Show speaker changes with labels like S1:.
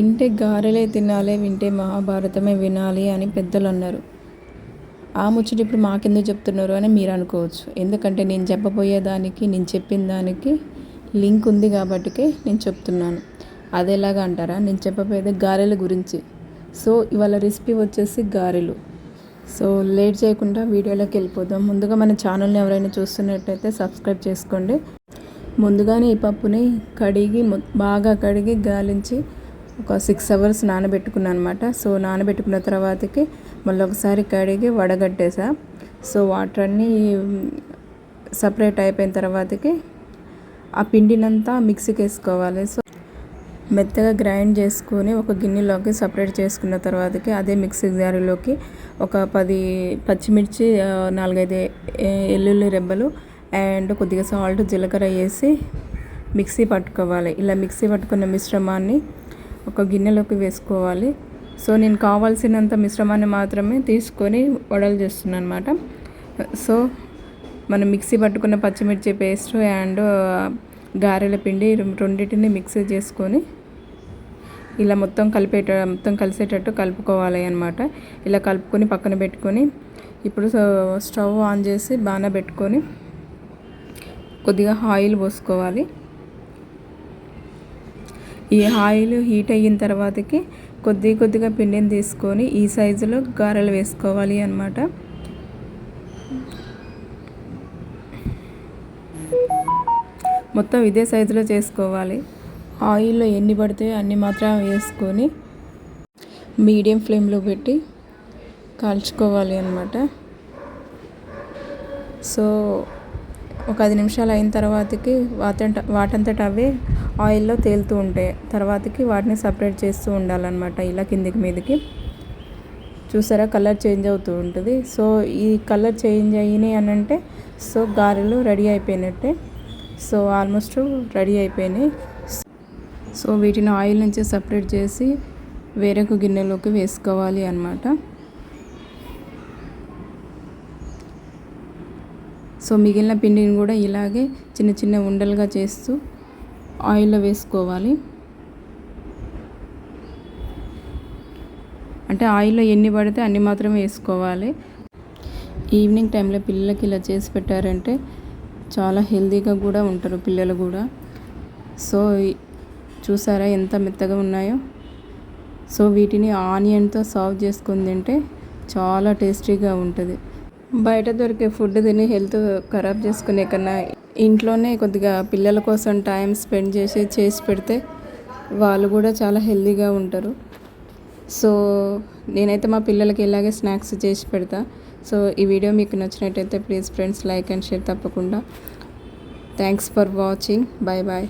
S1: తింటే గారెలే తినాలి వింటే మహాభారతమే వినాలి అని పెద్దలు అన్నారు ఆ ముచ్చట ఇప్పుడు మాకెందుకు చెప్తున్నారు అని మీరు అనుకోవచ్చు. ఎందుకంటే నేను చెప్పబోయేదానికి నేను చెప్పిన దానికి లింక్ ఉంది కాబట్టికే నేను చెప్తున్నాను. అది ఎలాగా అంటారా? నేను చెప్పబోయేది గారెల గురించి. సో ఇవాళ రెసిపీ వచ్చేసి గారెలు. సో లేట్ చేయకుండా వీడియోలోకి వెళ్ళిపోదాం. ముందుగా మన ఛానల్ని ఎవరైనా చూస్తున్నట్టయితే సబ్స్క్రైబ్ చేసుకోండి. ముందుగానే ఈ పప్పుని కడిగి మొ- బాగా కడిగి గాలించి ఒక సిక్స్ అవర్స్ నానబెట్టుకున్నాను అనమాట సో నానబెట్టుకున్న తర్వాతకి మళ్ళీ ఒకసారి కడిగి వడగట్టేసా. సో వాటర్ అన్నీ సపరేట్ అయిపోయిన తర్వాతకి ఆ పిండినంతా మిక్సీకి వేసుకోవాలి సో మెత్తగా గ్రైండ్ చేసుకొని ఒక గిన్నెలోకి సపరేట్ చేసుకున్న తర్వాతకి అదే మిక్సీ జారీలోకి ఒక పది పచ్చిమిర్చి నాలుగైదు ఎల్లుల్లి రెబ్బలు అండ్ కొద్దిగా సాల్ట్ జీలకర్ర వేసి మిక్సీ పట్టుకోవాలి. ఇలా మిక్సీ పట్టుకున్న మిశ్రమాన్ని ఒక గిన్నెలోకి వేసుకోవాలి. సో నేను కావాల్సినంత మిశ్రమాన్ని మాత్రమే తీసుకొని వడలు చేస్తున్నాను అనమాట సో మనం మిక్సీ పట్టుకున్న పచ్చిమిర్చి పేస్ట్ అండ్ గారెల పిండి రెండింటిని మిక్సీ చేసుకొని ఇలా మొత్తం కలిపేట మొత్తం కలిసేటట్టు కలుపుకోవాలి అనమాట ఇలా కలుపుకొని పక్కన పెట్టుకొని ఇప్పుడు స- స్టవ్ ఆన్ చేసి బాగా పెట్టుకొని కొద్దిగా ఆయిల్ పోసుకోవాలి. ఈ ఆయిల్ హీట్ అయిన తర్వాతకి కొద్ది కొద్దిగా పిండిని తీసుకొని ఈ సైజులో గారెలు వేసుకోవాలి అన్నమాట. మొత్తం ఇదే సైజులో చేసుకోవాలి. ఆయిల్లో ఎన్ని పడితే అన్ని మాత్రం వేసుకొని మీడియం ఫ్లేమ్లో పెట్టి కాల్చుకోవాలి అనమాట సో ఒక పది నిమిషాలు అయిన తర్వాతకి వాటంట వాటంతట అవే ఆయిల్లో తేలుతూ ఉంటాయి తర్వాతకి వాటిని సపరేట్ చేస్తూ ఉండాలన్నమాట ఇలా కిందికి మీదకి. చూసారా? కలర్ చేంజ్ అవుతూ ఉంటుంది. సో ఈ కలర్ చేంజ్ అయినాయి అని అంటే సో గారెలు రెడీ అయిపోయినట్టే. సో ఆల్మోస్ట్ రెడీ అయిపోయినాయి. సో వీటిని ఆయిల్ నుంచి సపరేట్ చేసి వేరొక గిన్నెలోకి వేసుకోవాలి అనమాట సో మిగిలిన పిండిని కూడా ఇలాగే చిన్న చిన్న ఉండలుగా చేస్తూ ఆయిల్లో వేసుకోవాలి. అంటే ఆయిల్లో ఎన్ని పడితే అన్ని మాత్రమే వేసుకోవాలి. ఈవినింగ్ టైంలో పిల్లలకి ఇలా చేసి పెట్టారంటే చాలా హెల్తీగా కూడా ఉంటారు పిల్లలు కూడా. సో చూసారా ఎంత మెత్తగా ఉన్నాయో. సో వీటిని ఆనియన్తో సర్వ్ చేసుకుని తింటే చాలా టేస్టీగా ఉంటుంది. బయట దొరికే ఫుడ్ తిని హెల్త్ ఖరాబ్ చేసుకునే కన్నా ఇంట్లోనే కొద్దిగా పిల్లల కోసం టైం స్పెండ్ చేసి చేసి పెడితే వాళ్ళు కూడా చాలా హెల్తీగా ఉంటారు. సో నేనైతే మా పిల్లలకి ఇలాగే స్నాక్స్ చేసి పెడతా. సో ఈ వీడియో మీకు నచ్చినట్టయితే please friends like and share తప్పకుండా. Thanks for watching. Bye bye